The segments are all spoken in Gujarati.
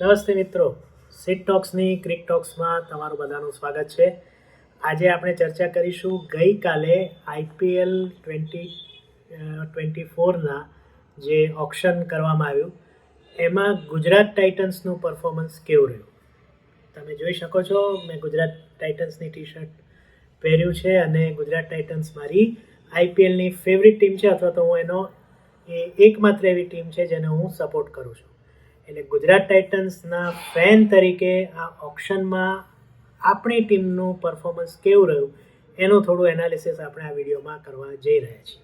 નમસ્તે મિત્રો. સીટ ટોક્સની ક્રિક ટોક્સમાં તમારું બધાનું સ્વાગત છે. આજે આપણે ચર્ચા કરીશું ગઈકાલે આઈપીએલ ટ્વેન્ટી ટ્વેન્ટી ફોરના જે ઓપ્શન કરવામાં આવ્યું, એમાં ગુજરાત ટાઇટન્સનું પરફોર્મન્સ કેવું રહ્યું? તમે જોઈ શકો છો, મેં ગુજરાત ટાઇટન્સની ટી શર્ટ પહેર્યું છે અને ગુજરાત ટાઇટન્સ મારી આઈપીએલની ફેવરિટ ટીમ છે, અથવા તો હું એનો, એ એકમાત્ર એવી ટીમ છે જેને હું સપોર્ટ કરું છું. એટલે ગુજરાત ટાઇટન્સના ફેન તરીકે આ ઓપ્શનમાં આપણી ટીમનું પરફોર્મન્સ કેવું રહ્યું, એનું થોડું એનાલિસિસ આપણે આ વિડીયોમાં કરવા જઈ રહ્યા છીએ.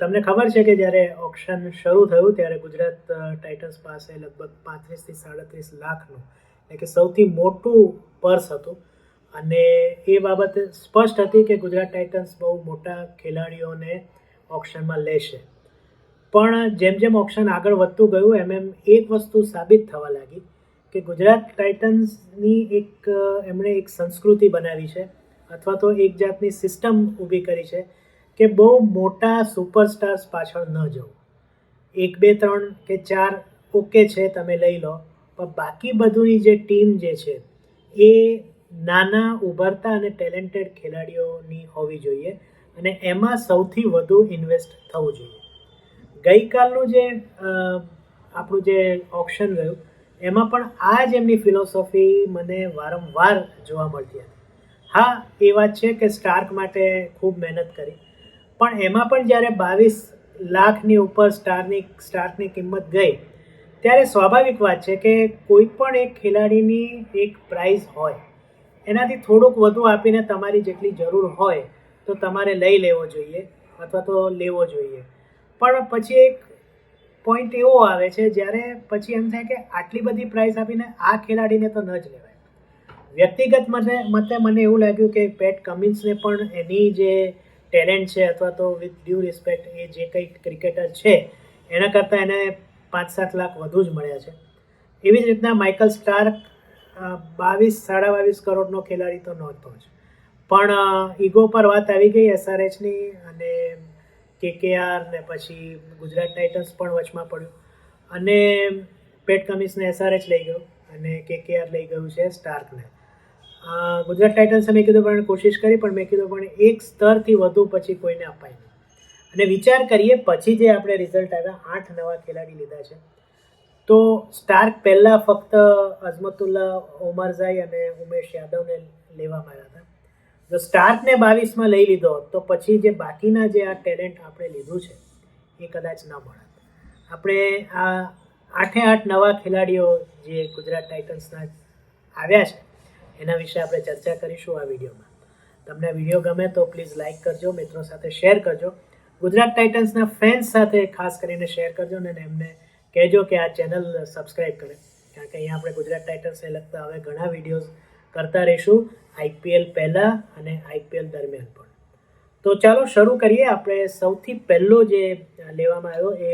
તમને ખબર છે કે જ્યારે ઓપ્શન શરૂ થયું ત્યારે ગુજરાત ટાઇટન્સ પાસે લગભગ પાંત્રીસથી સાડત્રીસ લાખનું એટલે કે સૌથી મોટું પર્સ હતું. અને એ બાબત સ્પષ્ટ હતી કે ગુજરાત ટાઇટન્સ બહુ મોટા ખેલાડીઓને ઓપ્શનમાં લેશે. પણ જેમ જેમ ઓપ્શન આગળ વધતું ગયું, એમ એમ એક વસ્તુ સાબિત થવા લાગી કે ગુજરાત ટાઇટન્સની એક, એમણે એક સંસ્કૃતિ બનાવી છે, અથવા તો એક જાતની સિસ્ટમ ઊભી કરી છે કે બહુ મોટા સુપરસ્ટાર્સ પાછળ ન જવું. એક, બે, ત્રણ કે ચાર ઓકે છે તમે લઈ લો, પણ બાકી બધુંની જે ટીમ જે છે એ નાના, ઉભરતા અને ટેલેન્ટેડ ખેલાડીઓની હોવી જોઈએ અને એમાં સૌથી વધુ ઇન્વેસ્ટ થવું જોઈએ. ગઈકાલનું જે આપણું જે ઓપ્શન રહ્યું, એમાં પણ આ જ એમની ફિલોસોફી મને વારંવાર જોવા મળતી હતી. હા, એ વાત છે કે સ્ટાર્ક માટે ખૂબ મહેનત કરી, પણ એમાં પણ જ્યારે બાવીસ લાખની ઉપર સ્ટારની સ્ટાર્કની કિંમત ગઈ, ત્યારે સ્વાભાવિક વાત છે કે કોઈ પણ એક ખેલાડીની એક પ્રાઇઝ હોય, એનાથી થોડુંક વધુ આપીને તમારી જેટલી જરૂર હોય, તો તમારે લઈ લેવો જોઈએ, અથવા તો લેવો જોઈએ. પણ પછી એક પોઈન્ટ એવો આવે છે, જ્યારે પછી એમ થાય કે આટલી બધી પ્રાઇસ આપીને આ ખેલાડીને તો ન જ લેવાય. વ્યક્તિગત મને, મતે મને એવું લાગ્યું કે પેટ કમિન્સને પણ એની જે ટેલેન્ટ છે અથવા તો વિથ ડ્યુ રિસ્પેક્ટ એ જે કંઈ ક્રિકેટર છે, એના કરતાં એને પાંચ સાત લાખ વધુ જ મળ્યા છે. એવી જ રીતના માઇકલ સ્ટાર્ક બાવીસ, સાડા બાવીસ કરોડનો ખેલાડી તો નહોતો જ. પણ ઈગો પર વાત આવી ગઈ એસઆરએચની અને કેકેઆર ને પછી ગુજરાત ટાઇટન્સ પણ વચમાં પડ્યું. અને પેટ કમિન્સને એસઆરએચ લઈ ગયો અને કેકેઆર લઈ ગયું છે સ્ટાર્કને. ગુજરાત ટાઇટન્સે મેં કીધું પણ કોશિશ કરી, પણ મેં કીધું પણ એક સ્તરથી વધુ પછી કોઈને અપાય નહીં. અને વિચાર કરીએ, પછી જે આપણે રિઝલ્ટ આવ્યા, આઠ નવા ખેલાડી લીધા છે. તો સ્ટાર્ક પહેલાં ફક્ત અઝમતુલ્લા ઓમરઝાઈ અને ઉમેશ યાદવને લેવામાં આવ્યા જો સ્ટાર્કને બાવીસમાં લઈ લીધો, તો પછી જે બાકીના જે આ ટેલેન્ટ આપણે લીધું છે, એ કદાચ ન મળત. આપણે આ આઠે આઠ નવા ખેલાડીઓ જે ગુજરાત ટાઇટન્સના આવ્યા છે, એના વિશે આપણે ચર્ચા કરીશું આ વિડીયોમાં. તમને વીડિયો ગમે તો પ્લીઝ લાઇક કરજો, મિત્રો સાથે શેર કરજો. ગુજરાત ટાઇટન્સના ફેન્સ સાથે ખાસ કરીને શેર કરજો અને એમને કહેજો કે આ ચેનલ સબસ્ક્રાઇબ કરે. કારણ કે અહીંયા આપણે ગુજરાત ટાઇટન્સને લગતા હવે ઘણા વિડીયોઝ કરતા રહીશું આઈપીએલ પહેલાં અને આઈપીએલ દરમિયાન પણ. તો ચાલો શરૂ કરીએ. આપણે સૌથી પહેલો જે લેવામાં આવ્યો એ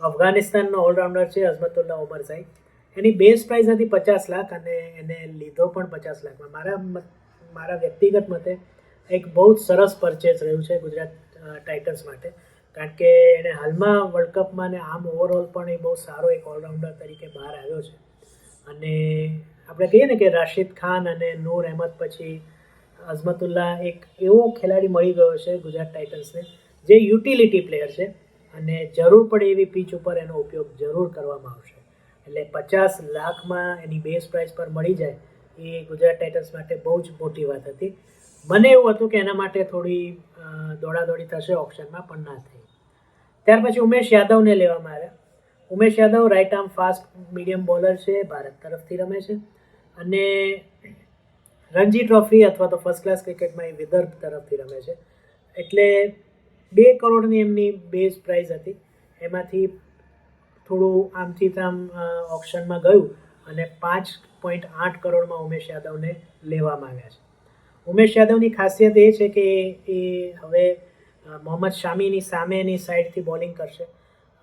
અફઘાનિસ્તાનનો ઓલરાઉન્ડર છે અઝમતુલ્લા ઓમરઝાઈ એની બેઝ પ્રાઇસ હતી પચાસ લાખ અને એને લીધો પણ પચાસ લાખમાં. મારા મારા વ્યક્તિગત મતે એક બહુ જ સરસ પરચેસ રહ્યું છે ગુજરાત ટાઇટન્સ માટે. કારણ કે એણે હાલમાં વર્લ્ડ કપમાં ને આમ ઓવરઓલ પણ એ બહુ સારો એક ઓલરાઉન્ડર તરીકે બહાર આવ્યો છે. અને આપણે કહીએ ને કે રાશિદ ખાન અને નૂર અહેમદ પછી અઝમતુલ્લા એક એવો ખેલાડી મળી ગયો છે ગુજરાત ટાઇટન્સને, જે યુટિલિટી પ્લેયર છે અને જરૂર પડે એવી પીચ ઉપર એનો ઉપયોગ જરૂર કરવામાં આવશે. એટલે પચાસ લાખમાં એની બેઝ પ્રાઇસ પર મળી જાય એ ગુજરાત ટાઇટન્સ માટે બહુ જ મોટી વાત હતી. મને એવું હતું કે એના માટે થોડી દોડાદોડી થશે ઓપ્શનમાં પણ ના થઈ. ત્યાર પછી ઉમેશ યાદવને લેવામાં આવ્યા. Umesh Yadav right arm fast medium bowler છે, ભારત તરફથી રમે છે. અને રણજી ટ્રોફી અથવા તો ફર્સ્ટ ક્લાસ ક્રિકેટમાં એ વિદર્ભ તરફથી રમે છે. એટલે બે કરોડની એમની બેઝ પ્રાઇઝ હતી. એમાંથી થોડું આમથી તામ ઓપ્શનમાં ગયું અને પાંચ પોઈન્ટ આઠ કરોડમાં ઉમેશ યાદવને લેવામાં આવ્યા છે. ઉમેશ યાદવની ખાસિયત એ છે કે એ હવે મોહમ્મદ શામીની સામેની સાઈડથી બોલિંગ કરશે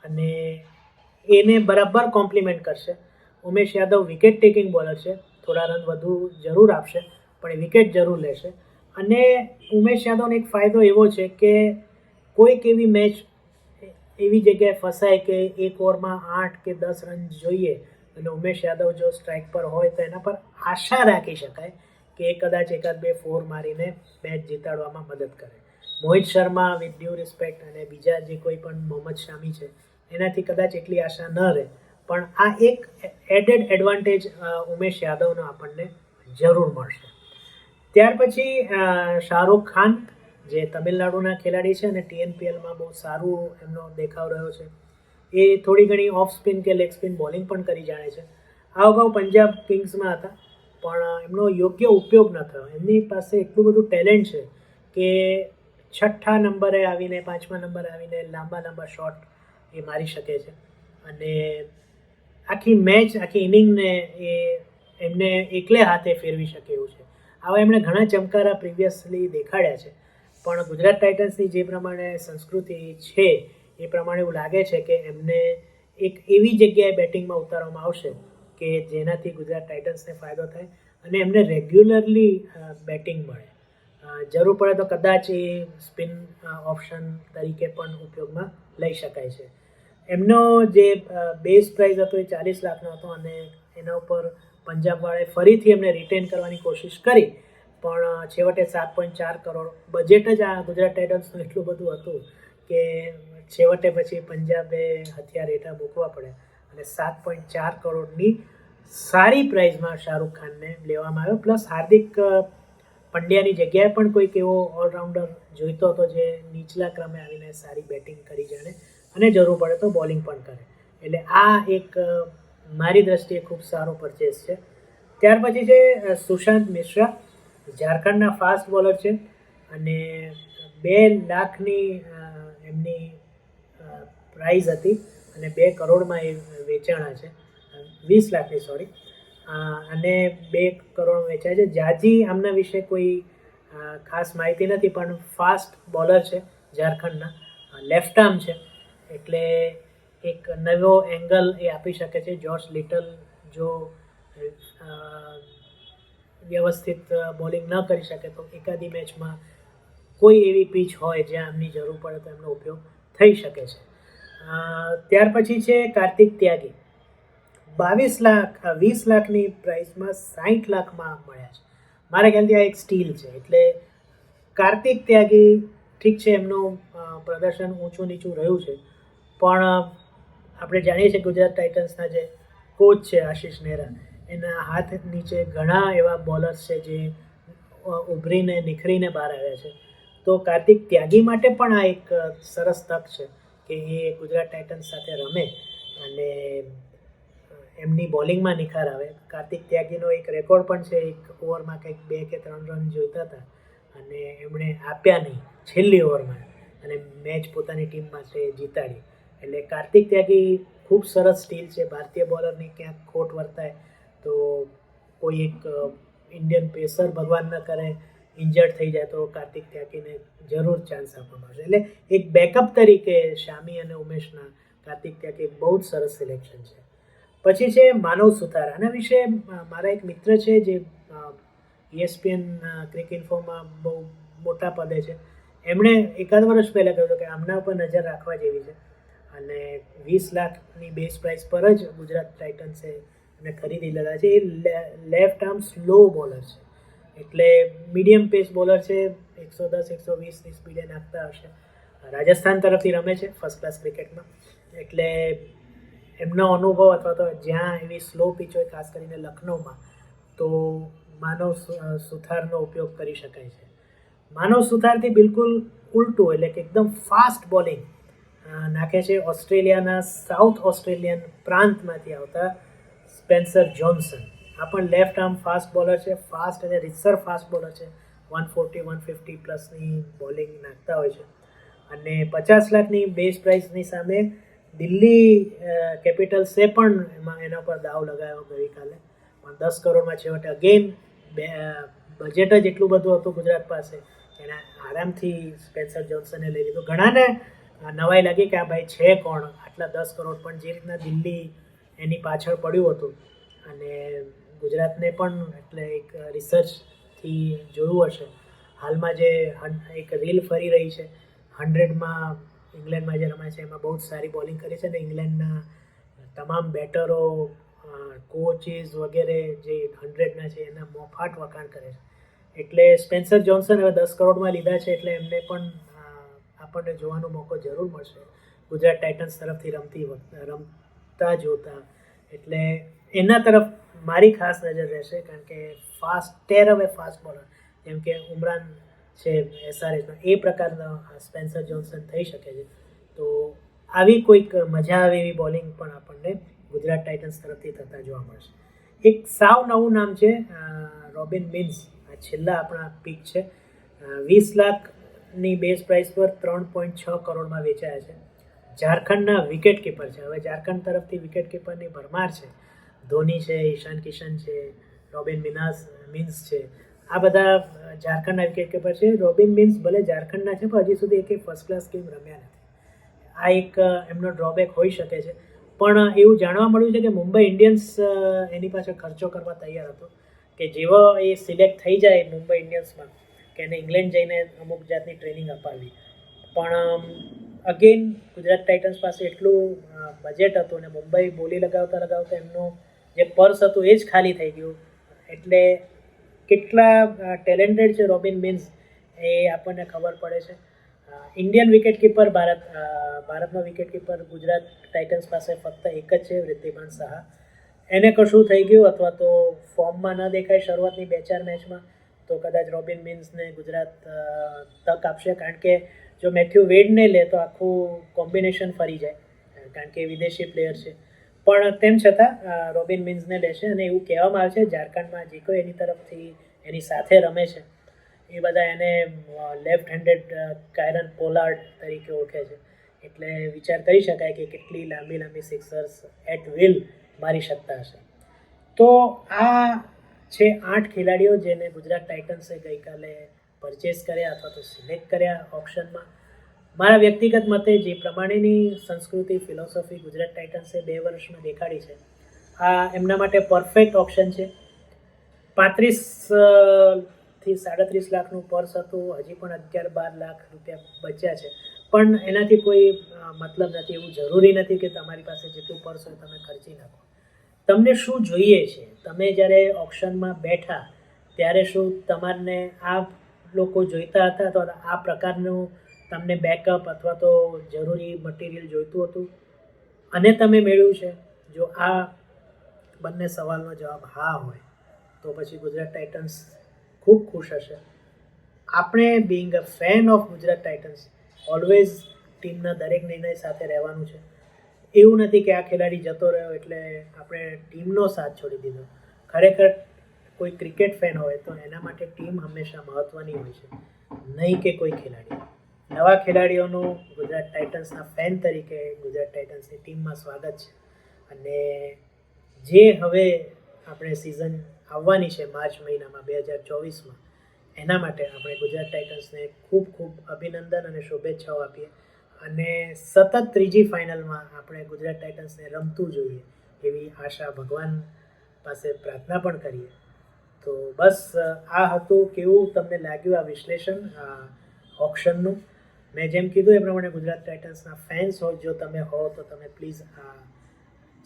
અને એને બરાબર કોમ્પ્લિમેન્ટ કરશે. Umesh Yadav wicket taking bowler છે. થોડા રન વધુ જરૂર આપશે, પણ વિકેટ જરૂર લેશે. અને ઉમેશ યાદવનો એક ફાયદો એવો છે કે કોઈક એવી મેચ, એવી જગ્યાએ ફસાય કે એક ઓવરમાં આઠ કે દસ રન જોઈએ અને ઉમેશ યાદવ જો સ્ટ્રાઇક પર હોય તો એના પર આશા રાખી શકાય કે કદાચ એકાદ બે ફોર મારીને મેચ જીતાડવામાં મદદ કરે. Mohit Sharma, with due respect અને બીજા જે કોઈ પણ મોહમ્મદ શામી છે, એનાથી કદાચ એટલી આશા ન રહે. પણ આ એક એડેડ એડવાન્ટેજ ઉમેશ યાદવનો આપણને જરૂર મળશે. ત્યાર પછી શાહરૂખ ખાન, જે તમિલનાડુના ખેલાડી છે અને ટીએનપીએલમાં બહુ સારું એમનો દેખાવ રહ્યો છે, એ થોડી ઘણી ઓફ સ્પિન કે લેગ સ્પિન બોલિંગ પણ કરી જાણે છે. આ અગાઉ પંજાબ કિંગ્સમાં હતા, પણ એમનો યોગ્ય ઉપયોગ ન થયો. એમની પાસે એટલું બધું ટેલેન્ટ છે કે છઠ્ઠા નંબરે આવીને, પાંચમા નંબરે આવીને લાંબા લાંબા શોટ એ મારી શકે છે. અને આખી મેચ આખી ઇનિંગને એ એમને એકલે હાથે ફેરવી શકે એવું છે. આવા એમણે ઘણા ચમકારા પ્રિવિયસલી દેખાડ્યા છે. પણ ગુજરાત ટાઇટન્સની જે પ્રમાણે સંસ્કૃતિ છે, એ પ્રમાણે એવું લાગે છે કે એમને એક એવી જગ્યાએ બેટિંગમાં ઉતારવામાં આવશે કે જેનાથી ગુજરાત ટાઇટન્સને ફાયદો થાય અને એમને રેગ્યુલરલી બેટિંગ મળે. જરૂર પડે તો કદાચ એ સ્પિન ઓપ્શન તરીકે પણ ઉપયોગમાં લઈ શકાય છે. એમનો જે બેઝ પ્રાઇસ હતો એ ચાલીસ લાખનો હતો અને એના ઉપર પંજાબવાળાએ ફરીથી એમને રિટેન કરવાની કોશિશ કરી. પણ છેવટે સાત પોઈન્ટ ચાર કરોડ બજેટ જ આ ગુજરાત ટાઇટન્સનું એટલું બધું હતું કે છેવટે પછી પંજાબે હથિયાર હેઠા મૂકવા પડે. અને સાત પોઈન્ટ ચાર કરોડની સારી પ્રાઇઝમાં શાહરૂખ ખાનને લેવામાં આવ્યો. પ્લસ હાર્દિક પંડ્યાની જગ્યાએ પણ કોઈક એવો ઓલરાઉન્ડર જોઈતો હતો જે નીચલા ક્રમે આવીને સારી બેટિંગ કરી જાણે. અને જરૂર પડે તો બોલિંગ પણ કરે. એટલે આ એક મારી દ્રષ્ટિએ ખૂબ સારો પરચેસ છે. ત્યાર પછી છે સુશાંત મિશ્રા, ઝારખંડના ફાસ્ટ બોલર છે અને બે લાખની એમની પ્રાઇઝ હતી અને બે કરોડમાં એ વેચાણા છે. વીસ લાખની, સોરી. અને બે કરોડ વેચાય છે. જાજી આમના વિશે કોઈ ખાસ માહિતી નથી, પણ ફાસ્ટ બોલર છે ઝારખંડના. લેફ્ટ આર્મ છે. એટલે એક નવો એંગલ એ આપી શકે છે જોર્જ લિટલ જો વ્યવસ્થિત બોલિંગ ન કરી શકે તો એકાદી મેચમાં કોઈ એવી પીચ હોય જ્યાં એમની જરૂર પડે તો એમનો ઉપયોગ થઈ શકે છે. ત્યાર પછી છે કાર્તિક ત્યાગી. બાવીસ લાખ વીસ લાખની પ્રાઇસમાં સાઠ લાખમાં મળ્યા છે. મારા ખ્યાલથી આ એક સ્ટીલ છે. એટલે કાર્તિક ત્યાગી ઠીક છે એમનું પ્રદર્શન ઊંચું નીચું રહ્યું છે. પણ આપણે જાણીએ છીએ ગુજરાત ટાઇટન્સના જે કોચ છે આશીષ નેહરા, એના હાથ નીચે ઘણા એવા બોલર્સ છે જે ઉભરીને, નિખરીને બહાર આવ્યા છે. તો કાર્તિક ત્યાગી માટે પણ આ એક સરસ તક છે કે એ ગુજરાત ટાઇટન્સ સાથે રમે અને એમની બોલિંગમાં નિખાર આવે. કાર્તિક ત્યાગીનો એક રેકોર્ડ પણ છે, એક ઓવરમાં કંઈક બે કે ત્રણ રન જોઈતા હતા અને એમણે આપ્યા નહીં, છેલ્લી ઓવરમાં, અને મેચ પોતાની ટીમ માટે જીતાડી. એટલે કાર્તિક ત્યાગી ખૂબ સરસ સ્ટીલ છે. ભારતીય બોલરની ક્યાંક ખોટ વર્તાય તો કોઈ એક ઇન્ડિયન પેસર ભગવાન ન કરે ઇન્જર્ડ થઈ જાય તો કાર્તિક ત્યાગીને જરૂર ચાન્સ આપવામાં આવશે. એટલે એક બેકઅપ તરીકે શામી અને ઉમેશના કાર્તિક ત્યાગી બહુ જ સરસ સિલેક્શન છે. પછી છે માનવ સુથાર આના વિશે મારા એક મિત્ર છે જે ESPN ક્રિક ઇન્ફોમાં બહુ મોટા પદે છે. એમણે એકાદ વર્ષ પહેલાં કહ્યું હતું કે આમના ઉપર નજર રાખવા જેવી છે. અને વીસ લાખની બેઝ પ્રાઇસ પર જ ગુજરાત ટાઇટન્સે એમને ખરીદી લીધા છે. એ લેફ્ટ આર્મ સ્લો બોલર છે. એટલે મીડિયમ પેસ બોલર છે. એકસો દસ, એકસો વીસની સ્પીડે નાખતા હશે. રાજસ્થાન તરફથી રમે છે ફર્સ્ટ ક્લાસ ક્રિકેટમાં એટલે એમનો અનુભવ અથવા તો જ્યાં એવી સ્લો પીચ હોય, ખાસ કરીને લખનૌમાં, તો માનવ સુથારનો ઉપયોગ કરી શકાય છે. માનવ સુથારથી બિલકુલ ઉલટું, એટલે કે એકદમ ફાસ્ટ બોલિંગ નાખે છે ઓસ્ટ્રેલિયાના સાઉથ ઓસ્ટ્રેલિયન પ્રાંતમાંથી આવતા સ્પેન્સર જોન્સન. આ પણ લેફ્ટ આર્મ ફાસ્ટ બોલર છે, ફાસ્ટ અને રિસર ફાસ્ટ બોલર છે. વન ફોર્ટી, વન ફિફ્ટી પ્લસની બોલિંગ નાખતા હોય છે. અને પચાસ લાખની બેઝ પ્રાઇસની સામે દિલ્હી કેપિટલ્સે પણ એમાં એના પર દાવ લગાવ્યો ગઈકાલે. પણ દસ કરોડમાં છેવટે અગેન બે બજેટ જ એટલું બધું હતું ગુજરાત પાસે. એને આરામથી સ્પેન્સર જોન્સને લઈ લીધું. ઘણાને નવાઈ લાગી કે આ ભાઈ છે કોણ? આટલા દસ કરોડ પણ જે રીતના દિલ્હી એની પાછળ પડ્યું હતું અને ગુજરાતને પણ એટલે એક રિસર્ચથી જોયું હશે. હાલમાં જે એક રીલ ફરી રહી છે. હંડ્રેડમાં ઇંગ્લેન્ડમાં જે રમાય છે, એમાં બહુ જ સારી બોલિંગ કરી છે અને ઇંગ્લેન્ડના તમામ બેટરો કોચીસ વગેરે જે હંડ્રેડના છે, એના મોફાટ વખાણ કરે છે. એટલે સ્પેન્સર જોન્સન હવે દસ કરોડમાં લીધા છે, એટલે એમને પણ આપણને જોવાનો મોકો જરૂર મળશે. ગુજરાત ટાઇટન્સ તરફથી રમતી વખતે રમતા જોતા. એટલે એના તરફ મારી ખાસ નજર રહેશે કારણ કે ફાસ્ટ, ટેર હવે ફાસ્ટ બોલર. જેમ કે ઉમરાન છે એસઆરએસનો એ પ્રકારનો સ્પેન્સર જોન્સન થઈ શકે છે. તો આવી કોઈક મજા આવે એવી બોલિંગ પણ આપણને ગુજરાત ટાઇટન્સ તરફથી થતા જોવા મળશે. એક સાવ નવું નામ છે રોબિન મિન્સ. આ છેલ્લા આપણા પીક છે. વીસ વીસ લાખની બેઝ પ્રાઇસ પર ત્રણ પોઈન્ટ છ કરોડમાં વેચાયા છે. ઝારખંડના વિકેટ કીપર છે. હવે ઝારખંડ તરફથી વિકેટ કીપરની ભરમાર છે. ધોની છે, ઈશાન કિશન છે, રોબિન મિનાસ, મિન્સ છે. આ બધા ઝારખંડના વિકેટ કીપર છે. રોબિન, મિન્સ ભલે ઝારખંડના છે, પણ હજી સુધી એકે ફર્સ્ટ ક્લાસ ગેમ રમ્યા નથી. આ એક એમનો ડ્રોબેક હોઈ શકે છે. પણ એવું જાણવા મળ્યું છે કે મુંબઈ ઇન્ડિયન્સ એની પાછળ ખર્ચો કરવા તૈયાર હતો. કે જેવો એ સિલેક્ટ થઈ જાય મુંબઈ ઇન્ડિયન્સમાં કે એને ઇંગ્લેન્ડ જઈને અમુક જાતની ટ્રેનિંગ અપાવી. પણ અગેન ગુજરાત ટાઇટન્સ પાસે એટલું બજેટ હતું અને મુંબઈ બોલી લગાવતા લગાવતા એમનું જે પર્સ હતું એ જ ખાલી થઈ ગયું. એટલે કેટલા ટેલેન્ટેડ છે રોબિન મિન્સ એ આપણને ખબર પડે છે. ઇન્ડિયન વિકેટ કીપર ભારત ભારતનો વિકેટ કીપર ગુજરાત ટાઇટન્સ પાસે ફક્ત એક જ છે વૃદ્ધિમાન સાહા. એને કશું થઈ ગયું અથવા તો ફોર્મમાં ન દેખાય શરૂઆતની બે ચાર મેચમાં તો કદાચ રોબિન મિન્સને ગુજરાત તક આપશે. કારણ કે જો મેથ્યુ વેડને લે તો આખું કોમ્બિનેશન ફરી જાય. કારણ કે વિદેશી પ્લેયર છે. પણ તેમ છતાં રોબિન મિન્સને લેશે અને એવું કહેવામાં આવે છે, ઝારખંડમાં જે કોઈ એની તરફથી એની સાથે રમે છે. એ બધા એને લેફ્ટ હેન્ડેડ કાયરન પોલાર્ડ તરીકે ઓળખે છે. એટલે વિચાર કરી શકાય કે કેટલી લાંબી લાંબી સિક્સર્સ એટ વિલ મારી શકતા હશે. તો આ છે આઠ ખેલાડીઓ જેને ગુજરાત ટાઇટન્સે ગઈકાલે પરચેસ કર્યા અથવા તો સિલેક્ટ કર્યા ઓપ્શનમાં. મારા વ્યક્તિગત મતે જે પ્રમાણેની સંસ્કૃતિ, ફિલોસોફી ગુજરાત ટાઇટન્સે બે વર્ષમાં દેખાડી છે, આ એમના માટે પરફેક્ટ ઓપ્શન છે. પાંત્રીસથી સાડત્રીસ લાખનું પર્સ હતું, હજી પણ અગિયાર બાર લાખ રૂપિયા બચ્યા છે. પણ એનાથી કોઈ મતલબ નથી, એવું જરૂરી નથી કે તમારી પાસે જેટલું પર્સ હોય તમે ખર્ચી નાખો. તમને શું જોઈએ છે? તમે જ્યારે ઓપ્શનમાં બેઠા, ત્યારે શું તમારને આ લોકો જોઈતા હતા અથવા આ પ્રકારનું તમને બેકઅપ અથવા તો જરૂરી મટીરિયલ જોઈતું હતું? અને તમે મેળવ્યું છે? જો આ બંને સવાલનો જવાબ હા હોય, તો પછી ગુજરાત ટાઇટન્સ ખૂબ ખુશ હશે. આપણે being a fan of Gujarat Titans always ટીમના દરેક નિર્ણય સાથે રહેવાનું છે. એવું નથી કે આ ખેલાડી જતો રહ્યો એટલે આપણે ટીમનો સાથ છોડી દીધો. ખરેખર કોઈ ક્રિકેટ ફેન હોય તો એના માટે ટીમ હંમેશા મહત્ત્વની હોય છે. નહીં કે કોઈ ખેલાડી. નવા ખેલાડીઓનું ગુજરાત ટાઇટન્સના ફેન તરીકે ગુજરાત ટાઇટન્સની ટીમમાં સ્વાગત છે. અને જે હવે આપણે સિઝન આવવાની છે માર્ચ મહિનામાં બે હજાર ચોવીસમાં, એના માટે આપણે ગુજરાત ટાઇટન્સને ખૂબ ખૂબ અભિનંદન અને શુભેચ્છાઓ આપીએ. અને સતત ત્રીજી ફાઇનલમાં આપણે ગુજરાત ટાઇટન્સને રમતું જોઈએ એવી આશા ભગવાન પાસે પ્રાર્થના પણ કરીએ. તો બસ આ હતું કેવું તમને લાગ્યું આ વિશ્લેષણ, આ ઓપ્શનનું મેં જેમ કીધું એ પ્રમાણે ગુજરાત ટાઇટન્સના ફેન્સ હો જો તમે હો તો તમે પ્લીઝ આ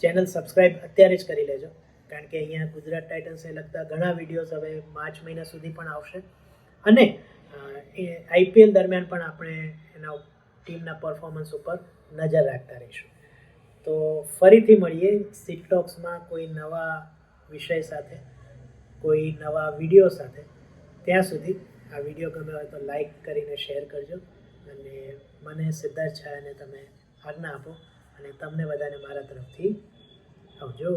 ચેનલ સબસ્ક્રાઇબ અત્યારે જ કરી લેજો. કારણ કે અહીંયા ગુજરાત ટાઇટન્સને લગતા ઘણા વિડીયોઝ હવે માર્ચ મહિના સુધી પણ આવશે. અને આઈપીએલ દરમિયાન પણ આપણે એના ટીમના પરફોર્મન્સ ઉપર નજર રાખતા રહીશું. તો ફરીથી મળીએ સિટટોક્સમાં કોઈ નવા વિષય સાથે, કોઈ નવા વીડિયો સાથે. ત્યાં સુધી આ વીડિયો ગમે હોય તો લાઈક કરીને શેર કરજો અને મને સિદ્ધાર્થ છાયાને તમે આજ્ઞા આપો અને તમને બધાને મારા તરફથી આવજો.